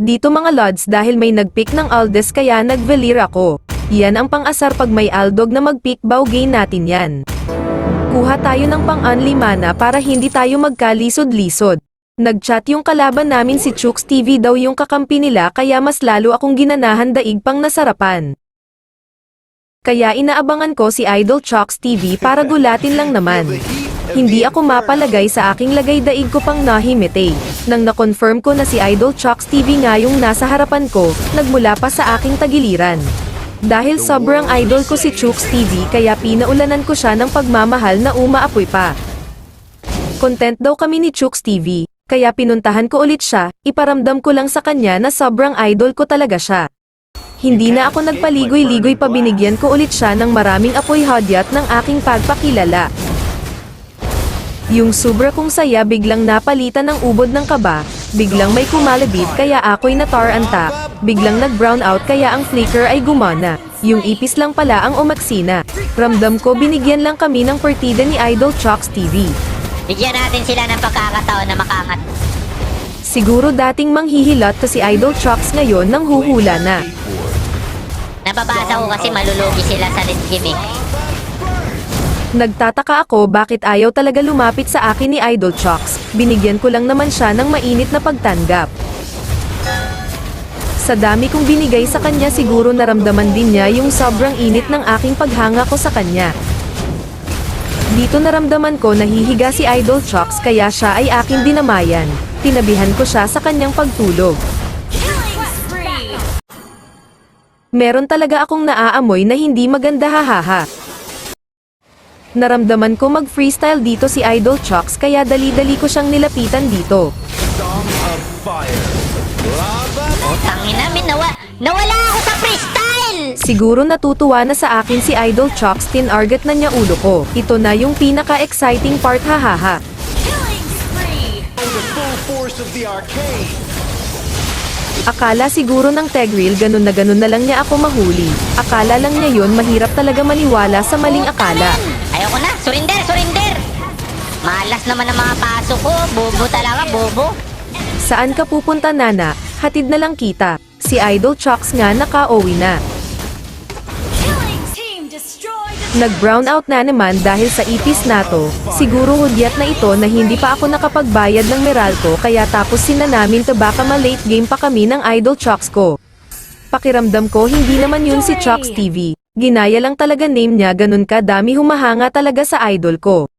Dito mga lods dahil may nagpick ng Aldes kaya nagvelir ako. Yan ang pang-asar pag may Aldog na mag-pick bow gain natin yan. Kuha tayo ng pang-unli mana para hindi tayo magkalisod-lisod. Nagchat yung kalaban namin si Chooks TV daw yung kakampi nila kaya mas lalo akong ginanahan daig pang nasarapan. Kaya inaabangan ko si Idol Chooks TV para gulatin lang naman. Hindi ako mapalagay sa aking lagay daig ko pang nahimite. Nang na-confirm ko na si Idol Chooks TV nga yung nasa harapan ko, nagmula pa sa aking tagiliran. Dahil sobrang idol ko si Chooks TV kaya pinaulanan ko siya ng pagmamahal na umaapoy pa. Content daw kami ni Chooks TV, kaya pinuntahan ko ulit siya, iparamdam ko lang sa kanya na sobrang idol ko talaga siya. Hindi na ako nagpaligoy-ligoy pa binigyan ko ulit siya ng maraming apoy hadyat ng aking pagpakilala. Yung sobra kong saya biglang napalitan ng ubod ng kaba, biglang may kumalabit kaya ako'y nataranta, biglang nag-brown out kaya ang flicker ay gumana. Yung ipis lang pala ang umaksina. Ramdam ko binigyan lang kami ng partida ni Idol Chocks TV. Bigyan natin sila ng pagkakataon na makangat. Siguro dating manghihilot to si Idol Chocks ngayon nang huhula na. Nababasa ko kasi malulugi sila sa late game eh. Nagtataka ako bakit ayaw talaga lumapit sa akin ni Idol Chocks. Binigyan ko lang naman siya ng mainit na pagtanggap. Sa dami kong binigay sa kanya siguro naramdaman din niya yung sobrang init ng aking paghanga ko sa kanya. Dito naramdaman ko nahihiga si Idol Chocks kaya siya ay aking dinamayan. Tinabihan ko siya sa kanyang pagtulog. Meron talaga akong naaamoy na hindi maganda hahaha. Naramdaman ko mag-freestyle dito si Idol Chocks kaya dali-dali ko siyang nilapitan dito. Song of Fire. Lava Tangin namin, nawa nawala ako sa freestyle! Siguro natutuwa na sa akin si Idol Chocks tinarget na niya ulo ko. Ito na yung pinaka-exciting part hahaha. Akala siguro ng Tegril ganun na ganun na lang niya ako mahuli. Akala lang niya yun mahirap talaga maniwala sa maling akala. Ayoko na, surinder, surinder! Malas naman ang mga pasok ko, bobo talaga, bobo. Saan ka pupunta nana? Hatid na lang kita. Si Idol Chocks nga naka-uwi na. Nag-brown out na naman dahil sa ipis na to. Siguro hudyat na ito na hindi pa ako nakapagbayad ng Meralco kaya tapos sina namin to baka ma-late game pa kami ng Idol Chocks ko. Pakiramdam ko hindi naman yun si Chocks TV. Ginaya lang talaga name niya ganun ka dami humahanga talaga sa idol ko.